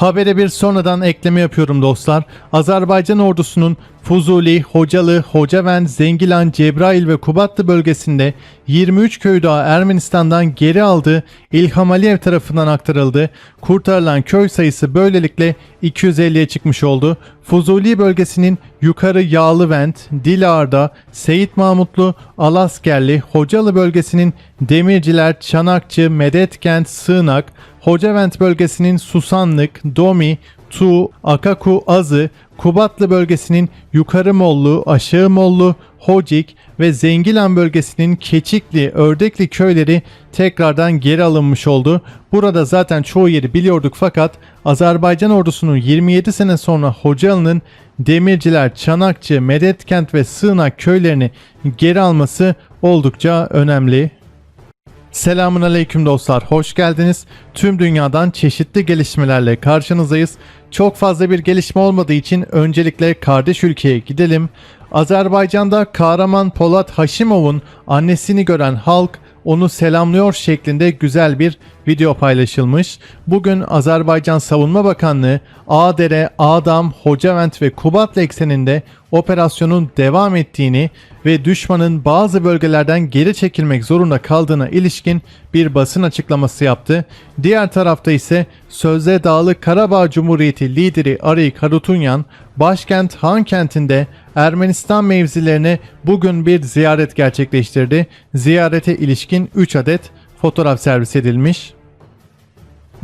Habere bir sonradan ekleme yapıyorum dostlar. Azerbaycan ordusunun Fuzuli, Hocalı, Hocavend, Zengilan, Cebrail ve Kubatlı bölgesinde 23 köyü daha Ermenistan'dan geri aldığı İlham Aliyev tarafından aktarıldı. Kurtarılan köy sayısı böylelikle 250'ye çıkmış oldu. Fuzuli bölgesinin yukarı Yağlıvent, Dilar'da, Seyit Mahmutlu, Alaskerli, Hocalı bölgesinin Demirciler, Çanakçı, Medetkent, Sığınak, Hocavent bölgesinin Susanlık, Domi, Tu, Akaku, Azı, Kubatlı bölgesinin Yukarı Mollu, Aşağı Mollu, Hocik ve Zengilan bölgesinin Keçikli, Ördekli köyleri tekrardan geri alınmış oldu. Burada zaten çoğu yeri biliyorduk fakat Azerbaycan ordusunun 27 sene sonra Hocalı'nın Demirciler, Çanakçı, Medetkent ve Sığınak köylerini geri alması oldukça önemli. Selamun aleyküm dostlar, hoş geldiniz. Tüm dünyadan çeşitli gelişmelerle karşınızdayız. Çok fazla bir gelişme olmadığı için öncelikle kardeş ülkeye gidelim. Azerbaycan'da Kahraman Polat Haşimov'un annesini gören halk onu selamlıyor şeklinde güzel bir video paylaşılmış. Bugün Azerbaycan Savunma Bakanlığı Ağdere, Ağdam, Hocavent ve Kubatlı ekseninde operasyonun devam ettiğini ve düşmanın bazı bölgelerden geri çekilmek zorunda kaldığına ilişkin bir basın açıklaması yaptı. Diğer tarafta ise sözde Dağlı Karabağ Cumhuriyeti lideri Arif Harutunyan başkent Han kentinde Ermenistan mevzilerine bugün bir ziyaret gerçekleştirdi. Ziyarete ilişkin 3 adet fotoğraf servis edilmiş.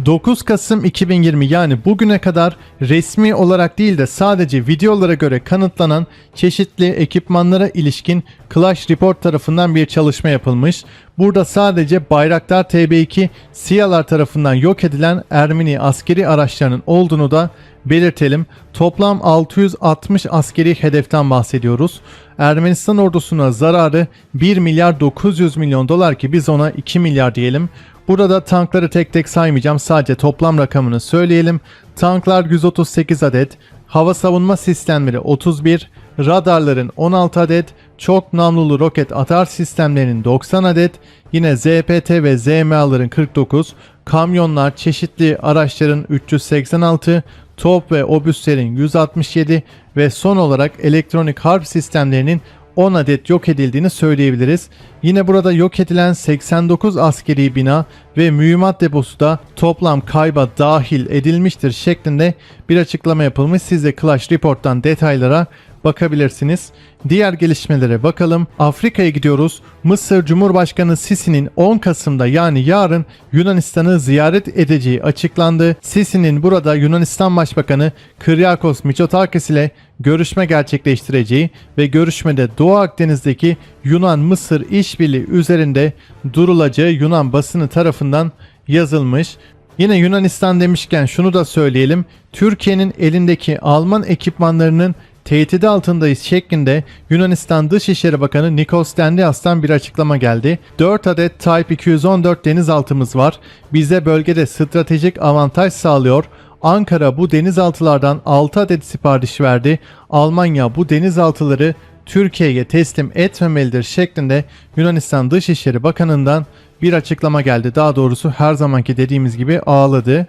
9 Kasım 2020 yani bugüne kadar resmi olarak değil de sadece videolara göre kanıtlanan çeşitli ekipmanlara ilişkin Clash Report tarafından bir çalışma yapılmış. Burada sadece Bayraktar TB2 SİHA'lar tarafından yok edilen Ermeni askeri araçlarının olduğunu da belirtelim. Toplam 660 askeri hedeften bahsediyoruz. Ermenistan ordusuna zararı 1 milyar 900 milyon dolar ki biz ona 2 milyar diyelim. Burada tankları tek tek saymayacağım sadece toplam rakamını söyleyelim. Tanklar 138 adet, hava savunma sistemleri 31, radarların 16 adet, çok namlulu roket atar sistemlerinin 90 adet, yine ZPT ve ZMA'ların 49, kamyonlar, çeşitli araçların 386, top ve obüslerin 167 ve son olarak elektronik harp sistemlerinin 10 adet yok edildiğini söyleyebiliriz. Yine burada yok edilen 89 askeri bina ve mühimmat deposu da toplam kayba dahil edilmiştir şeklinde bir açıklama yapılmış. Siz de Clash Report'tan detaylara bakabilirsiniz. Diğer gelişmelere bakalım. Afrika'ya gidiyoruz. Mısır Cumhurbaşkanı Sisi'nin 10 Kasım'da yani yarın Yunanistan'ı ziyaret edeceği açıklandı. Sisi'nin burada Yunanistan Başbakanı Kyriakos Mitsotakis ile görüşme gerçekleştireceği ve görüşmede Doğu Akdeniz'deki Yunan-Mısır işbirliği üzerinde durulacağı Yunan basını tarafından yazılmış. Yine Yunanistan demişken şunu da söyleyelim. Türkiye'nin elindeki Alman ekipmanlarının tehdit altındayız şeklinde Yunanistan Dışişleri Bakanı Nikos Dendias'tan bir açıklama geldi. 4 adet Type 214 denizaltımız var. Bize bölgede stratejik avantaj sağlıyor. Ankara bu denizaltılardan 6 adet sipariş verdi. Almanya bu denizaltıları Türkiye'ye teslim etmemelidir şeklinde Yunanistan Dışişleri Bakanı'ndan bir açıklama geldi. Daha doğrusu her zamanki dediğimiz gibi ağladı.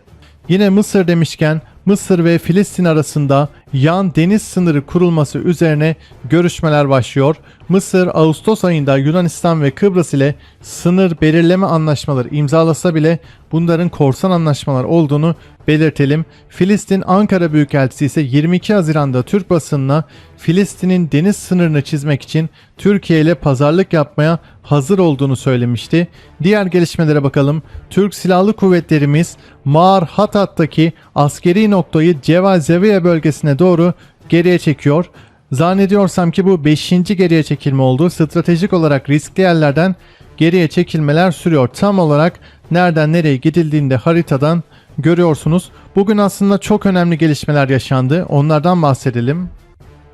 Yine Mısır demişken Mısır ve Filistin arasında yan deniz sınırı kurulması üzerine görüşmeler başlıyor. Mısır Ağustos ayında Yunanistan ve Kıbrıs ile sınır belirleme anlaşmaları imzalasa bile bunların korsan anlaşmalar olduğunu belirtelim. Filistin Ankara Büyükelçisi ise 22 Haziran'da Türk basınına Filistin'in deniz sınırını çizmek için Türkiye ile pazarlık yapmaya hazır olduğunu söylemişti. Diğer gelişmelere bakalım. Türk Silahlı Kuvvetlerimiz Mağar Hatat'taki askeri noktayı Cevazeviye bölgesine doğru geriye çekiyor. Zannediyorsam ki bu 5. geriye çekilme oldu. Stratejik olarak riskli yerlerden geriye çekilmeler sürüyor. Tam olarak nereden nereye gidildiğinde haritadan görüyorsunuz. Bugün aslında çok önemli gelişmeler yaşandı. Onlardan bahsedelim.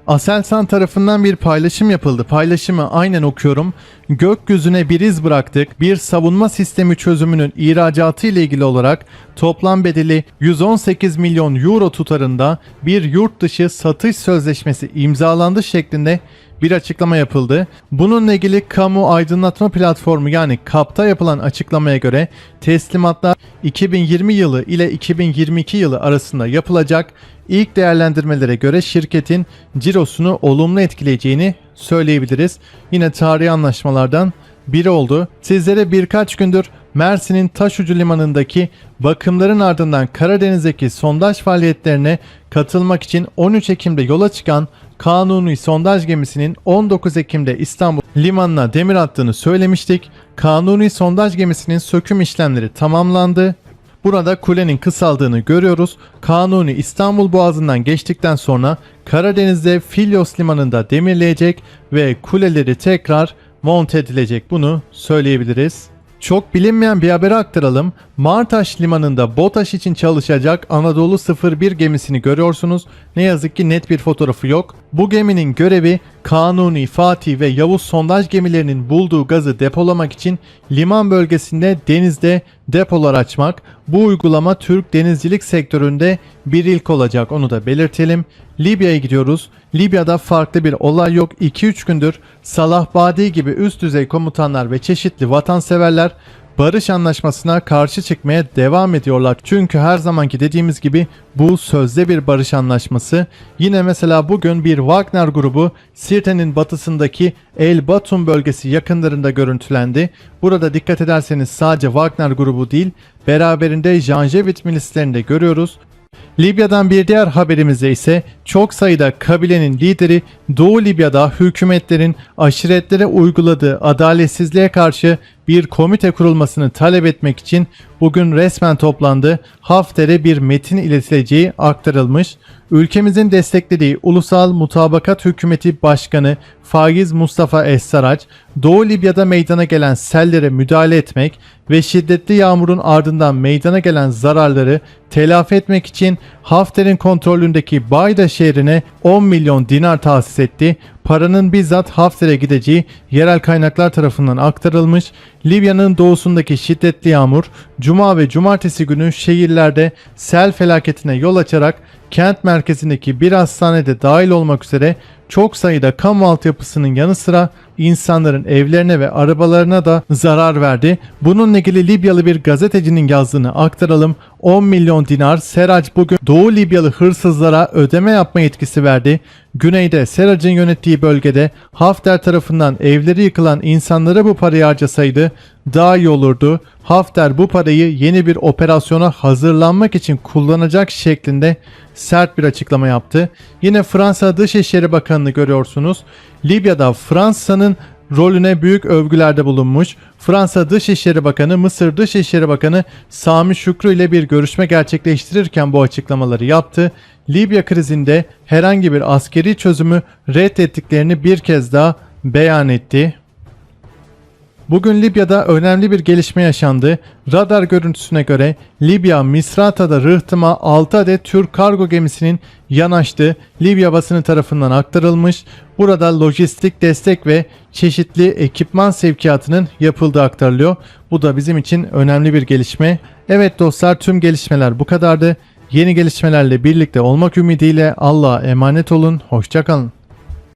Aselsan tarafından bir paylaşım yapıldı. Paylaşımı aynen okuyorum. Gökyüzüne bir iz bıraktık. Bir savunma sistemi çözümünün ihracatı ile ilgili olarak toplam bedeli 118 milyon euro tutarında bir yurt dışı satış sözleşmesi imzalandı şeklinde bir açıklama yapıldı. Bununla ilgili kamu aydınlatma platformu yani KAP'ta yapılan açıklamaya göre teslimatlar 2020 yılı ile 2022 yılı arasında yapılacak. İlk değerlendirmelere göre şirketin cirosunu olumlu etkileyeceğini söyleyebiliriz. Yine tarihi anlaşmalardan biri oldu. Sizlere birkaç gündür Mersin'in Taşucu Limanı'ndaki bakımların ardından Karadeniz'deki sondaj faaliyetlerine katılmak için 13 Ekim'de yola çıkan Kanuni sondaj gemisinin 19 Ekim'de İstanbul limanına demir attığını söylemiştik. Kanuni sondaj gemisinin söküm işlemleri tamamlandı. Burada kulenin kısaldığını görüyoruz. Kanuni İstanbul Boğazı'ndan geçtikten sonra Karadeniz'de Filyos Limanı'nda demirleyecek ve kuleleri tekrar monte edilecek bunu söyleyebiliriz. Çok bilinmeyen bir haberi aktaralım. Martaş Limanı'nda BOTAŞ için çalışacak Anadolu 01 gemisini görüyorsunuz. Ne yazık ki net bir fotoğrafı yok. Bu geminin görevi Kanuni, Fatih ve Yavuz sondaj gemilerinin bulduğu gazı depolamak için liman bölgesinde denizde depolar açmak. Bu uygulama Türk denizcilik sektöründe bir ilk olacak onu da belirtelim. Libya'ya gidiyoruz. Libya'da farklı bir olay yok. 2-3 gündür Salah Badi gibi üst düzey komutanlar ve çeşitli vatanseverler barış anlaşmasına karşı çıkmaya devam ediyorlar. Çünkü her zamanki dediğimiz gibi bu sözde bir barış anlaşması. Yine mesela bugün bir Wagner grubu Sirte'nin batısındaki El Batum bölgesi yakınlarında görüntülendi. Burada dikkat ederseniz sadece Wagner grubu değil beraberinde Janjevit milislerini de görüyoruz. Libya'dan bir diğer haberimizde ise çok sayıda kabilenin lideri Doğu Libya'da hükümetlerin aşiretlere uyguladığı adaletsizliğe karşı bir komite kurulmasını talep etmek için bugün resmen toplandı. Hafter'e bir metin iletileceği aktarılmış. Ülkemizin desteklediği Ulusal Mutabakat Hükümeti Başkanı Faiz Mustafa Es-Saraç, Doğu Libya'da meydana gelen sellere müdahale etmek ve şiddetli yağmurun ardından meydana gelen zararları telafi etmek için Hafter'in kontrolündeki Bayda şehrine 10 milyon dinar tahsis etti. Paranın bizzat Hafter'e gideceği yerel kaynaklar tarafından aktarılmış. Libya'nın doğusundaki şiddetli yağmur cuma ve cumartesi günü şehirlerde sel felaketine yol açarak kent merkezindeki bir hastanede dahil olmak üzere çok sayıda kamu altyapısının yanı sıra insanların evlerine ve arabalarına da zarar verdi. Bununla ilgili Libyalı bir gazetecinin yazdığını aktaralım. 10 milyon dinar Serac bugün Doğu Libyalı hırsızlara ödeme yapma yetkisi verdi. Güneyde Serac'ın yönettiği bölgede Hafter tarafından evleri yıkılan insanlara bu parayı harcasaydı daha iyi olurdu. Hafter bu parayı yeni bir operasyona hazırlanmak için kullanacak şeklinde sert bir açıklama yaptı. Yine Fransa Dışişleri Bakanı'nı görüyorsunuz. Libya'da Fransa'nın rolüne büyük övgülerde bulunmuş. Fransa Dışişleri Bakanı, Mısır Dışişleri Bakanı Sami Şükrü ile bir görüşme gerçekleştirirken bu açıklamaları yaptı. Libya krizinde herhangi bir askeri çözümü reddettiklerini bir kez daha beyan etti. Bugün Libya'da önemli bir gelişme yaşandı. Radar görüntüsüne göre Libya Misrata'da rıhtıma 6 adet Türk kargo gemisinin yanaştığı Libya basını tarafından aktarılmış. Burada lojistik destek ve çeşitli ekipman sevkiyatının yapıldığı aktarılıyor. Bu da bizim için önemli bir gelişme. Evet dostlar tüm gelişmeler bu kadardı. Yeni gelişmelerle birlikte olmak ümidiyle Allah'a emanet olun. Hoşçakalın.